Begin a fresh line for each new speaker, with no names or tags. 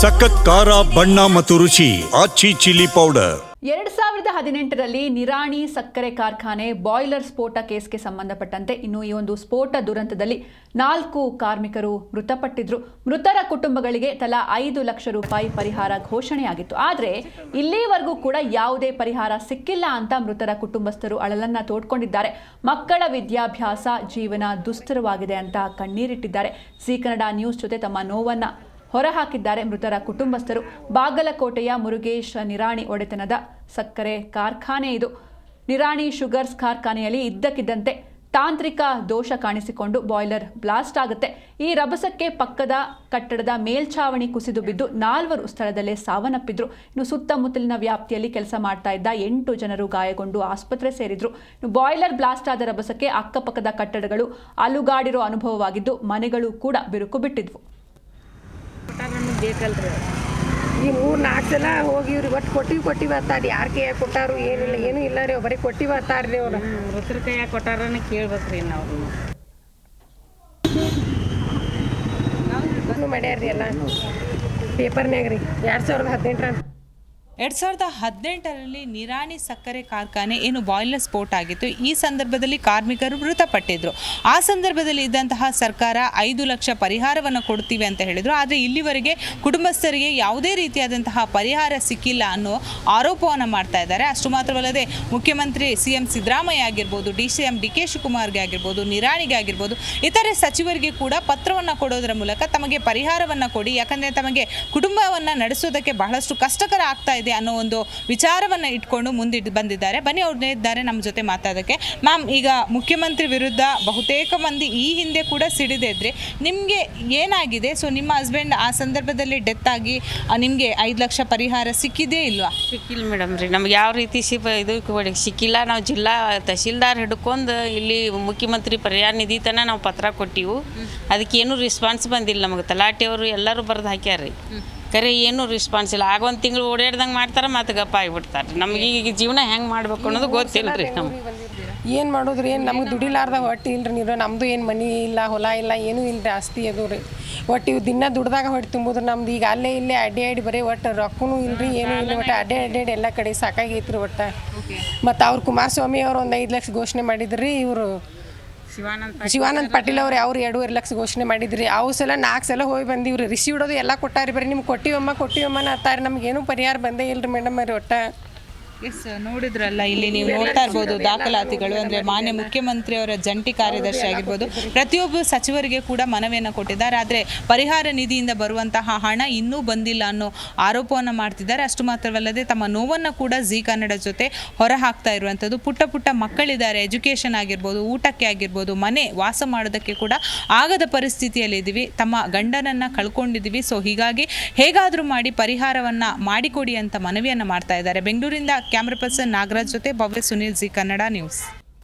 ಸಖತ್ ಖಾರ, ಬಣ್ಣ ಮತ್ತು ರುಚಿ, ಆಚಿ ಚಿಲ್ಲಿ ಪೌಡರ್.
ಎರಡ್ ಸಾವಿರದ ಹದಿನೆಂಟರಲ್ಲಿ ನಿರಾಣಿ ಸಕ್ಕರೆ ಕಾರ್ಖಾನೆ ಬಾಯ್ಲರ್ ಸ್ಫೋಟ ಕೇಸ್ಗೆ ಸಂಬಂಧಪಟ್ಟಂತೆ ಇನ್ನು ಈ ಒಂದು ಸ್ಫೋಟ ದುರಂತದಲ್ಲಿ ನಾಲ್ಕು ಕಾರ್ಮಿಕರು ಮೃತಪಟ್ಟಿದ್ರು. ಮೃತರ ಕುಟುಂಬಗಳಿಗೆ ತಲಾ ಐದು ಲಕ್ಷ ರೂಪಾಯಿ ಪರಿಹಾರ ಘೋಷಣೆಯಾಗಿತ್ತು. ಆದರೆ ಇಲ್ಲಿವರೆಗೂ ಕೂಡ ಯಾವುದೇ ಪರಿಹಾರ ಸಿಕ್ಕಿಲ್ಲ ಅಂತ ಮೃತರ ಕುಟುಂಬಸ್ಥರು ಅಳಲನ್ನ ತೋಡ್ಕೊಂಡಿದ್ದಾರೆ. ಮಕ್ಕಳ ವಿದ್ಯಾಭ್ಯಾಸ ಜೀವನ ದುಸ್ತರವಾಗಿದೆ ಅಂತ ಕಣ್ಣೀರಿಟ್ಟಿದ್ದಾರೆ. ಸಿ ಕನ್ನಡ ನ್ಯೂಸ್ ಜೊತೆ ತಮ್ಮ ನೋವನ್ನ ಹೊರಹಾಕಿದ್ದಾರೆ ಮೃತರ ಕುಟುಂಬಸ್ಥರು. ಬಾಗಲಕೋಟೆಯ ಮುರುಗೇಶ್ ನಿರಾಣಿ ಒಡೆತನದ ಸಕ್ಕರೆ ಕಾರ್ಖಾನೆ ಇದು. ನಿರಾಣಿ ಶುಗರ್ಸ್ ಕಾರ್ಖಾನೆಯಲ್ಲಿ ಇದ್ದಕ್ಕಿದ್ದಂತೆ ತಾಂತ್ರಿಕ ದೋಷ ಕಾಣಿಸಿಕೊಂಡು ಬಾಯ್ಲರ್ ಬ್ಲಾಸ್ಟ್ ಆಗುತ್ತೆ. ಈ ರಭಸಕ್ಕೆ ಪಕ್ಕದ ಕಟ್ಟಡದ ಮೇಲ್ಛಾವಣಿ ಕುಸಿದು ಬಿದ್ದು ನಾಲ್ವರು ಸ್ಥಳದಲ್ಲೇ ಸಾವನ್ನಪ್ಪಿದ್ರು. ಇನ್ನು ಸುತ್ತಮುತ್ತಲಿನ ವ್ಯಾಪ್ತಿಯಲ್ಲಿ ಕೆಲಸ ಮಾಡ್ತಾ ಇದ್ದ ಎಂಟು ಜನರು ಗಾಯಗೊಂಡು ಆಸ್ಪತ್ರೆ ಸೇರಿದ್ರು. ಇನ್ನು ಬಾಯ್ಲರ್ ಬ್ಲಾಸ್ಟ್ ಆದ ರಭಸಕ್ಕೆ ಅಕ್ಕಪಕ್ಕದ ಕಟ್ಟಡಗಳು ಅಲುಗಾಡಿರೋ ಅನುಭವವಾಗಿದ್ದು ಮನೆಗಳು ಕೂಡ ಬಿರುಕು ಬಿಟ್ಟಿದ್ವು.
ಬೇಕಲ್ರಿ
ಈ ಮೂರು ನಾಲ್ಕು ಸಲ ಹೋಗಿವ್ರಿ ಒಟ್ಟು ಕೊಟ್ಟಿವಿ ಕೊಟ್ಟಿವಿ ಅಂತಾರೆ. ಯಾರು ಕೈಯಾಗ ಕೊಟ್ಟಾರು ಏನಿಲ್ಲ ಏನೂ ಇಲ್ಲ ರೀ ಬರೀ ಕೊಟ್ಟಿವಿ ಅಂತಾರ್ರಿ ಅವ್ರು.
ಮೃತರ ಕೈಯಾಗ ಕೊಟ್ಟಾರನ ಕೇಳ್ಬೇಕ್ರಿ ನಾವು.
ಮಾಡ್ಯಾರ ಮಾಡ್ಯಾರ್ರಿ ಎಲ್ಲ. ಪೇಪರ್ನ್ಯಾಗ ರೀ. ಎರಡು ಸಾವಿರದ ಹದಿನೆಂಟರ
ಎರಡು ಸಾವಿರದ ಹದಿನೆಂಟರಲ್ಲಿ ನಿರಾಣಿ ಸಕ್ಕರೆ ಕಾರ್ಖಾನೆ ಏನು ಬಾಯ್ಲರ್ ಸ್ಫೋಟ ಆಗಿತ್ತು, ಈ ಸಂದರ್ಭದಲ್ಲಿ ಕಾರ್ಮಿಕರು ಮೃತಪಟ್ಟಿದ್ರು. ಆ ಸಂದರ್ಭದಲ್ಲಿ ಇದ್ದಂತಹ ಸರ್ಕಾರ ಐದು ಲಕ್ಷ ಪರಿಹಾರವನ್ನು ಕೊಡ್ತೀವಿ ಅಂತ ಹೇಳಿದರು. ಆದರೆ ಇಲ್ಲಿವರೆಗೆ ಕುಟುಂಬಸ್ಥರಿಗೆ ಯಾವುದೇ ರೀತಿಯಾದಂತಹ ಪರಿಹಾರ ಸಿಕ್ಕಿಲ್ಲ ಅನ್ನೋ ಆರೋಪವನ್ನು ಮಾಡ್ತಾ ಇದ್ದಾರೆ. ಅಷ್ಟು ಮಾತ್ರವಲ್ಲದೆ ಮುಖ್ಯಮಂತ್ರಿ ಸಿ ಎಂ ಸಿದ್ದರಾಮಯ್ಯ ಆಗಿರ್ಬೋದು, D C M D K ಶಿವಕುಮಾರ್ಗೆ ಆಗಿರ್ಬೋದು, ನಿರಾಣಿಗೆ ಆಗಿರ್ಬೋದು, ಇತರೆ ಸಚಿವರಿಗೆ ಕೂಡ ಪತ್ರವನ್ನು ಕೊಡೋದರ ಮೂಲಕ ತಮಗೆ ಪರಿಹಾರವನ್ನು ಕೊಡಿ. ಯಾಕಂದರೆ ತಮಗೆ ಕುಟುಂಬವನ್ನು ನಡೆಸೋದಕ್ಕೆ ಬಹಳಷ್ಟು ಕಷ್ಟಕರ ಆಗ್ತಾ ಇದೆ ಅನ್ನೋ ಒಂದು ವಿಚಾರವನ್ನು ಇಟ್ಕೊಂಡು ಮುಂದಿಟ್ಟು ಬಂದಿದ್ದಾರೆ. ಬನ್ನಿ ಅವ್ರನ್ನೇ ಇದ್ದಾರೆ ನಮ್ಮ ಜೊತೆ ಮಾತಾಡೋಕ್ಕೆ ಮ್ಯಾಮ್ ಈಗ ಮುಖ್ಯಮಂತ್ರಿ ವಿರುದ್ಧ ಬಹುತೇಕ ಮಂದಿ ಈ ಹಿಂದೆ ಕೂಡ ಸಿಡಿದಿದ್ರಿ ನಿಮಗೆ ಏನಾಗಿದೆ? ಸೊ ನಿಮ್ಮ ಹಸ್ಬೆಂಡ್ ಆ ಸಂದರ್ಭದಲ್ಲಿ ಡೆತ್ ಆಗಿ ನಿಮಗೆ ಐದು ಲಕ್ಷ ಪರಿಹಾರ ಸಿಕ್ಕಿದೆ ಇಲ್ವಾ?
ಸಿಕ್ಕಿಲ್ಲ ಮೇಡಮ್ ರೀ. ನಮ್ಗೆ ಯಾವ ರೀತಿ ಸಿ ಇದು ಸಿಕ್ಕಿಲ್ಲ. ನಾವು ಜಿಲ್ಲಾ ತಹಶೀಲ್ದಾರ್ ಹಿಡ್ಕೊಂಡು ಇಲ್ಲಿ ಮುಖ್ಯಮಂತ್ರಿ ಪರಿಹಾರ ನಿಧಿ ತನ ನಾವು ಪತ್ರ ಕೊಟ್ಟಿವು. ಅದಕ್ಕೇನು ರೆಸ್ಪಾನ್ಸ್ ಬಂದಿಲ್ಲ ನಮಗೆ. ತಲಾಟಿಯವರು ಎಲ್ಲರೂ ಬರೆದು ಹಾಕ್ಯಾರ್ರಿ. ಕರೆ ಏನು ರಿಸ್ಪಾನ್ಸ್ ಇಲ್ಲ. ಆಗ ಒಂದು ತಿಂಗಳು ಓಡಾಡ್ದಂಗೆ ಮಾಡ್ತಾರೆ ಮತ್ತೆ ಗಪ್ಪ ಆಗಿಬಿಡ್ತಾರೆ ನಮಗೆ ಈಗ ಜೀವನ ಹೆಂಗೆ ಮಾಡ್ಬೇಕು ಅನ್ನೋದು ಗೊತ್ತಿಲ್ಲ ರೀ ನಮ್ಗೆ.
ಏನು ಮಾಡೋದ್ರಿ? ಏನು ನಮ್ಗೆ ದುಡಿಲಾರ್ದ ಹೊಟ್ಟೆ ಇಲ್ರಿ ನೀರು ನಮ್ಮದು ಏನು ಮನಿ ಇಲ್ಲ ಹೊಲ ಇಲ್ಲ ಏನೂ ಇಲ್ರಿ ಆಸ್ತಿ ಅದು ರೀ. ಒಟ್ಟು ಇವು ದಿನ ದುಡ್ದಾಗ ಹೊಟ್ಟೆ ತುಂಬಿದ್ರೆ ನಮ್ದು ಈಗ ಅಲ್ಲೇ ಇಲ್ಲೇ ಅಡ್ಡಿ ಅಡ್ಡಿ ಬರೀ ಒಟ್ಟು ರೊಕ್ಕನೂ ಇಲ್ರಿ ಏನೂ ಇಲ್ಲ ಒಟ್ಟು ಅಡ್ಡೆ ಅಡ್ಡಿ ಎಲ್ಲ ಕಡೆ ಸಾಕಾಗೈತ್ರಿ ಒಟ್ಟು. ಮತ್ತು ಅವ್ರು ಕುಮಾರಸ್ವಾಮಿ ಅವ್ರು ಒಂದು ಐದು ಲಕ್ಷ ಘೋಷಣೆ ಮಾಡಿದ್ರಿ ಇವರು
ಶಿವಾನಂದ
ಶಿವಾನಂದ್ ಪಾಟೀಲ್ ಅವ್ರು. ಅವ್ರು ಎರಡೂವರೆ ಲಕ್ಷ ಘೋಷಣೆ ಮಾಡಿದ್ರಿ. ಅವು ಸಲ ನಾಲ್ಕು ಸಲ ಹೋಗಿ ಬಂದೀವ್ರಿ. ರಿಸೀವ್ಡೋದು ಎಲ್ಲ ಕೊಟ್ಟಾರಿ. ಬರೀ ನಿಮ್ಗೆ ಕೊಟ್ಟಿವಮ್ಮ ಕೊಟ್ಟಿವಮ್ಮ ಅಂತಾರೆ ನಮ್ಗೇನು ಪರಿಹಾರ ಬಂದೇ ಇಲ್ರಿ ಮೇಡಮ್ ಅವ್ರಿ ಒಟ್ಟು.
ಎಸ್ ನೋಡಿದ್ರಲ್ಲ, ಇಲ್ಲಿ ನೀವು ನೋಡ್ತಾ ಇರ್ಬೋದು ದಾಖಲಾತಿಗಳು. ಅಂದ್ರೆ ಮಾನ್ಯ ಮುಖ್ಯಮಂತ್ರಿಯವರ ಜಂಟಿ ಕಾರ್ಯದರ್ಶಿ ಆಗಿರ್ಬೋದು. ಪ್ರತಿಯೊಬ್ಬ ಸಚಿವರಿಗೆ ಕೂಡ ಮನವಿಯನ್ನು ಕೊಟ್ಟಿದ್ದಾರೆ. ಆದರೆ ಪರಿಹಾರ ನಿಧಿಯಿಂದ ಬರುವಂತಹ ಹಣ ಇನ್ನೂ ಬಂದಿಲ್ಲ ಅನ್ನೋ ಆರೋಪವನ್ನು ಮಾಡ್ತಿದ್ದಾರೆ. ಅಷ್ಟು ಮಾತ್ರವಲ್ಲದೆ ತಮ್ಮ ನೋವನ್ನು ಕೂಡ ಜಿ ಕನ್ನಡ ಜೊತೆ ಹೊರ ಹಾಕ್ತಾ ಇರುವಂಥದ್ದು. ಪುಟ್ಟ ಪುಟ್ಟ ಮಕ್ಕಳಿದ್ದಾರೆ. ಎಜುಕೇಷನ್ ಆಗಿರ್ಬೋದು, ಊಟಕ್ಕೆ ಆಗಿರ್ಬೋದು, ಮನೆ ವಾಸ ಮಾಡೋದಕ್ಕೆ ಕೂಡ ಆಗದ ಪರಿಸ್ಥಿತಿಯಲ್ಲಿದ್ದೀವಿ ತಮ್ಮ ಗಂಡನನ್ನು ಕಳ್ಕೊಂಡಿದ್ದೀವಿ ಸೊ ಹೀಗಾಗಿ ಹೇಗಾದರೂ ಮಾಡಿ ಪರಿಹಾರವನ್ನು ಮಾಡಿಕೊಡಿ ಅಂತ ಮನವಿಯನ್ನು ಮಾಡ್ತಾ ಇದ್ದಾರೆ. ಬೆಂಗಳೂರಿಂದ ಕ್ಯಾಮ್ರಾ ಪರ್ಸನ್ ನಾಗರಾಜ್ ಜೊತೆ ಭವ್ಯ ಸುನೀಲ್ ಜಿ ಕನ್ನಡ ನ್ಯೂಸ್.